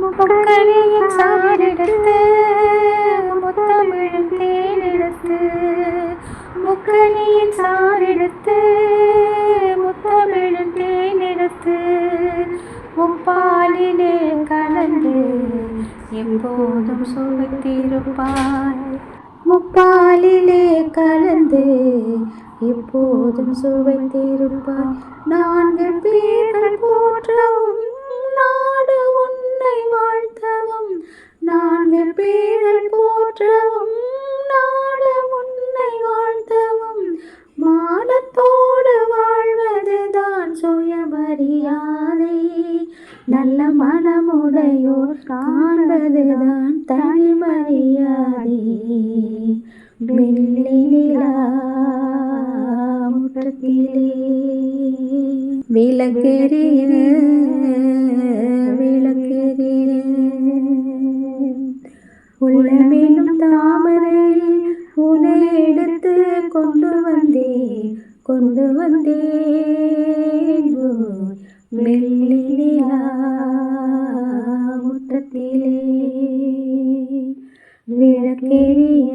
முக்கணியின் சாரெடுத்து முத்தமிழும் தேனெடுத்து முக்கணியின் சாரெடுத்து முத்தமிழும் தேனெடுத்து முப்பாலிலே கலந்து எப்போதும் சுவைத்திருப்பாய். முப்பாலிலே கலந்து எப்போதும் சுவைத்திருப்பாய். நான்கு பேர் நான்கு பேர்கள் போற்றவும் நாடு உன்னை வாழ்த்தவும் மானத்தோடு வாழ்வதுதான் சுயமரியாதை. நல்ல மனமுடையோர் காண்பதுதான் தனி மரியாதை வெள்ளி நிலா முற்றத்திலே விளக்கெரிய உள்ளமெனும் தாமரையில் உனை எடுத்து கொண்டு வந்தேன் கொண்டு வந்தேன் வெள்ளிலியா முற்றத்திலே விளக்கெரிய